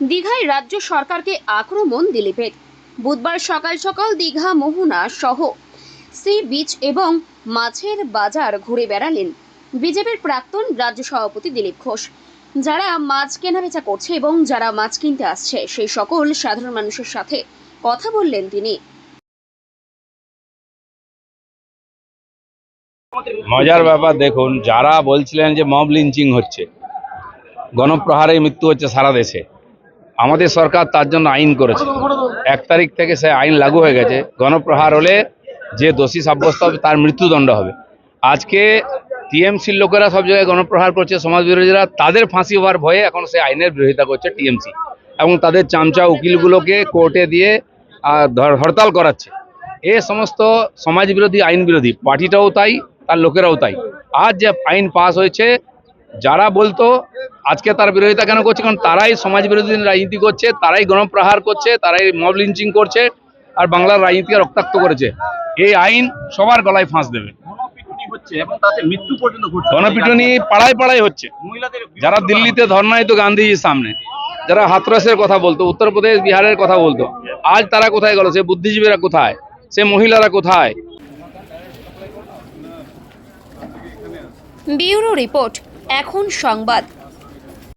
দীঘায় রাজ্য সরকারকে আক্রমণ, দিলীপের। বুধবার সকাল সকাল দীঘা, মোহনা সহ সি বিচ এবং মাছের বাজার ঘুরে বেড়ালেন বিজেপির প্রাক্তন রাজ্য সভাপতি দিলীপ ঘোষ। যারা মাছ কেনাবেচা করছে এবং যারা মাছ কিনতে আসছে, সেই সকল সাধারণ মানুষের সাথে কথা বললেন তিনি। মজার ব্যাপার দেখুন, যারা বলছিলেন যে মব লিঞ্চিং হচ্ছে গণপ্রহারে মৃত্যু হচ্ছে সারা দেশে আমাদের সরকার তার জন্য আইন করেছে। এক তারিখ থেকে সে আইন লাগু হয়ে গেছে। গণপ্রহার হলে যে দোষী সাব্যস্ত হবে, তার মৃত্যুদণ্ড হবে। আজকে টিএমসির লোকেরা সব জায়গায় গণপ্রহার করছে, সমাজ বিরোধীরা। তাদের ফাঁসি হওয়ার ভয়ে এখন সে আইনের বিরোধিতা করছে টিএমসি। এবং তাদের চামচা উকিলগুলোকে কোর্টে দিয়ে হরতাল করাচ্ছে। এ সমস্ত সমাজ বিরোধী, আইন বিরোধী, পার্টিটাও তাই, তার লোকেরাও তাই। আজ যে আইন পাস হয়েছে, যারা বলতো আজকে তার বিরোধিতা কেন করছে? কারণ তারাই সমাজ বিরোধী রাজনীতি করছে তারাই গণপ্রহার করছে তারাই মব লিঞ্চিং করছে আর বাংলার রাজনীতিকে রক্তাক্ত করেছে। এই আইন সবার গলায় ফাঁস দেবে। গণপিটুনি হচ্ছে এবং তাতে মৃত্যু পর্যন্ত ঘটছে। গণপিটুনি পাড়ায় পাড়ায় হচ্ছে। যারা দিল্লিতে ধর্নায় তো গান্ধীজির সামনে যারা হাতরাসের কথা বলতো উত্তরপ্রদেশ বিহারের কথা বলতো আজ তারা কোথায় গেল? সে বুদ্ধিজীবীরা কোথায়? সে মহিলারা কোথায়? ব্যুরো রিপোর্ট এখন সংবাদ।